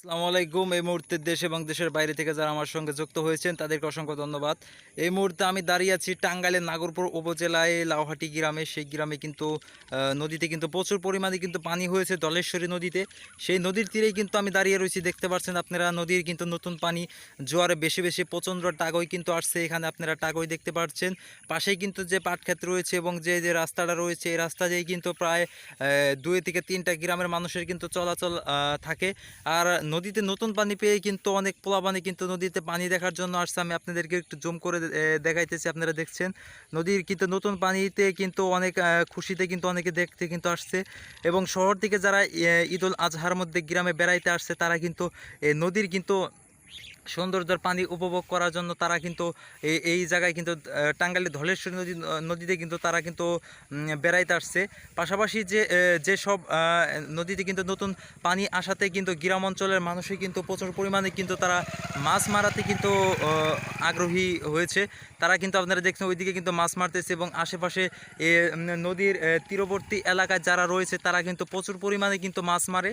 আসসালামু আলাইকুম। এই মুহূর্তে দেশ এবং দেশের বাইরে থেকে যারা আমার সঙ্গে যুক্ত হয়েছেন, তাদেরকে অসংখ্য ধন্যবাদ। এই মুহূর্তে আমি দাঁড়িয়ে আছি টাঙ্গাইলের নাগরপুর উপজেলায়, লাউহাটি গ্রামে। সেই গ্রামে কিন্তু নদীতে কিন্তু প্রচুর পরিমাণে কিন্তু পানি হয়েছে দলেশ্বরী নদীতে। সেই নদীর তীরেই কিন্তু আমি দাঁড়িয়ে রয়েছি, দেখতে পাচ্ছেন আপনারা। নদীর কিন্তু নতুন পানি জোয়ারে বেশি বেশি প্রচণ্ড টাগই কিন্তু আসছে এখানে, আপনারা টাগই দেখতে পাচ্ছেন। পাশেই কিন্তু যে পাটক্ষেত রয়েছে এবং যে যে রাস্তাটা রয়েছে, এই রাস্তা দিয়েই কিন্তু প্রায় দুই থেকে তিনটা গ্রামের মানুষের কিন্তু চলাচল থাকে। আর নদীতে নতুন পানি পেয়ে কিন্তু অনেক পোলাপানি কিন্তু নদীতে পানি দেখার জন্য আসছে। আমি আপনাদেরকে একটু জুম করে দেখাইতেছি, আপনারা দেখছেন। নদীর কিন্তু নতুন পানিতে কিন্তু অনেক খুশিতে কিন্তু অনেকে দেখতে কিন্তু আসছে। এবং শহর থেকে যারা ঈদ ঈদুল আজহার মধ্যে গ্রামে বেড়াইতে আসছে, তারা কিন্তু নদীর কিন্তু সৌন্দর্যের পানি উপভোগ করার জন্য তারা কিন্তু এই জায়গায় কিন্তু আহ, টাঙ্গাইলের ধলেশ্বরী নদী নদীতে কিন্তু তারা কিন্তু বেড়াইতে আসছে। পাশাপাশি যে যেসব নদীতে কিন্তু নতুন পানি আসাতে কিন্তু গ্রাম অঞ্চলের মানুষই কিন্তু প্রচুর পরিমাণে কিন্তু তারা মাছ মারাতে কিন্তু আগ্রহী হয়েছে। তারা কিন্তু আপনারা দেখছেন ওইদিকে কিন্তু মাছ মারতেছে এবং আশেপাশে নদীর তীরবর্তী এলাকায় যারা রয়েছে তারা কিন্তু প্রচুর পরিমাণে কিন্তু মাছ মারে।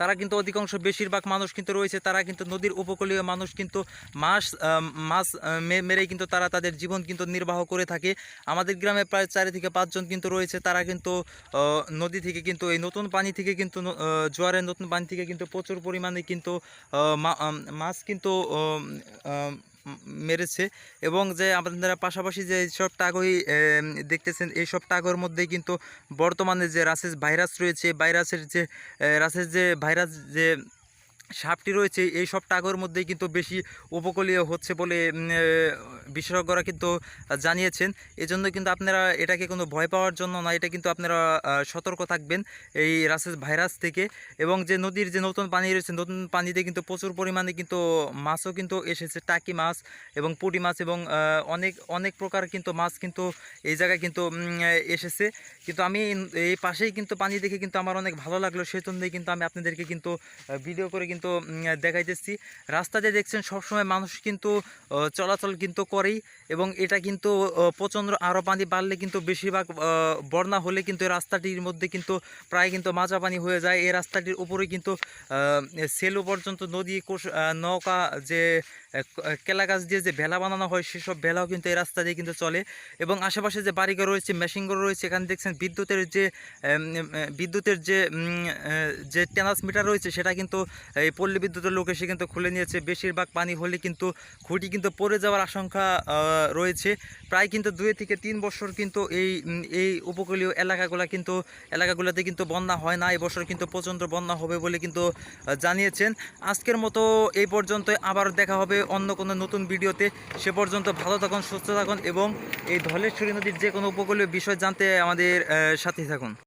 তারা কিন্তু অধিকাংশ বেশিরভাগ মানুষ কিন্তু রয়েছে, তারা কিন্তু নদীর উপকূলীয় মানুষ কিন্তু মাছ মাছ মেরে মেরেই কিন্তু তারা তাদের জীবন কিন্তু নির্বাহ করে থাকে। আমাদের গ্রামে প্রায় চারি থেকে পাঁচজন কিন্তু রয়েছে, তারা কিন্তু নদী থেকে কিন্তু, এই নতুন পানি থেকে কিন্তু জোয়ারের নতুন পানি থেকে কিন্তু প্রচুর পরিমাণে কিন্তু মাছ কিন্তু মেরেছে এবং যে আপনারা পাশাপাশি যে সব টাগই দেখতেছেন এই সব টাগর মধ্যে কিন্তু বর্তমানে যে রাসেস ভাইরাস রয়েছে, ভাইরাসের যে রাসেস যে ভাইরাস যে সাপটি রয়েছে, এই সব টাগর মধ্যেই কিন্তু বেশি উপকূলীয় হচ্ছে বলে বিশেষজ্ঞরা কিন্তু জানিয়েছেন। এজন্য কিন্তু আপনারা এটাকে কোনো ভয় পাওয়ার জন্য না, এটা কিন্তু আপনারা সতর্ক থাকবেন এই রাসেস ভাইরাস থেকে। এবং যে নদীর যে নতুন পানি রয়েছে, নতুন পানিতে কিন্তু প্রচুর পরিমাণে কিন্তু মাছও কিন্তু এসেছে, টাকি মাছ এবং পুঁটি মাছ এবং অনেক অনেক প্রকার কিন্তু মাছ কিন্তু এই জায়গায় কিন্তু এসেছে। কিন্তু আমি এই পাশেই কিন্তু পানি দেখে কিন্তু আমার অনেক ভালো লাগল সেই জন্যই কিন্তু আমি আপনাদেরকে কিন্তু ভিডিও করে কিন্তু দেখাইতেছি। রাস্তা যে দেখছেন সবসময় মানুষ কিন্তু চলাচল কিন্তু করেই এবং এটা কিন্তু প্রচণ্ড আরও পানি বাড়লে কিন্তু বেশিরভাগ বন্যা হলে কিন্তু এই রাস্তাটির মধ্যে কিন্তু প্রায় কিন্তু মাজা পানি হয়ে যায়। এই রাস্তাটির উপরে কিন্তু সেলু পর্যন্ত নদী, কোষ- নৌকা যে কেলা গাছ দিয়ে যে ভেলা বানানো হয়, সেসব ভেলাও কিন্তু এই রাস্তা দিয়ে কিন্তু চলে এবং আশেপাশে যে বাড়িঘর রয়েছে, মেশিনঘর রয়েছে, এখানে দেখছেন বিদ্যুতের যে বিদ্যুতের যে যে ট্রান্সমিটার রয়েছে, সেটা কিন্তু এই পল্লী বিদ্যুতের লোক এসে কিন্তু খুলে নিয়েছে। বেশিরভাগ পানি হলে কিন্তু খুঁটি কিন্তু পড়ে যাওয়ার আশঙ্কা রয়েছে। প্রায় কিন্তু দুই থেকে তিন বছর কিন্তু এই এই উপকূলীয় এলাকাগুলো কিন্তু, এলাকাগুলোতে কিন্তু বন্যা হয় না। এবছর কিন্তু প্রচণ্ড বন্যা হবে বলে কিন্তু জানিয়েছেন। আজকের মতো এই পর্যন্ত আবার দেখা হবে অন্য কোনো নতুন ভিডিওতে। সে পর্যন্ত ভালো থাকুন, সুস্থ থাকুন এবং এই ধলেশ্বরী নদীর যে কোনো উপকূলীয় বিষয় জানতে আমাদের সাথে থাকুন।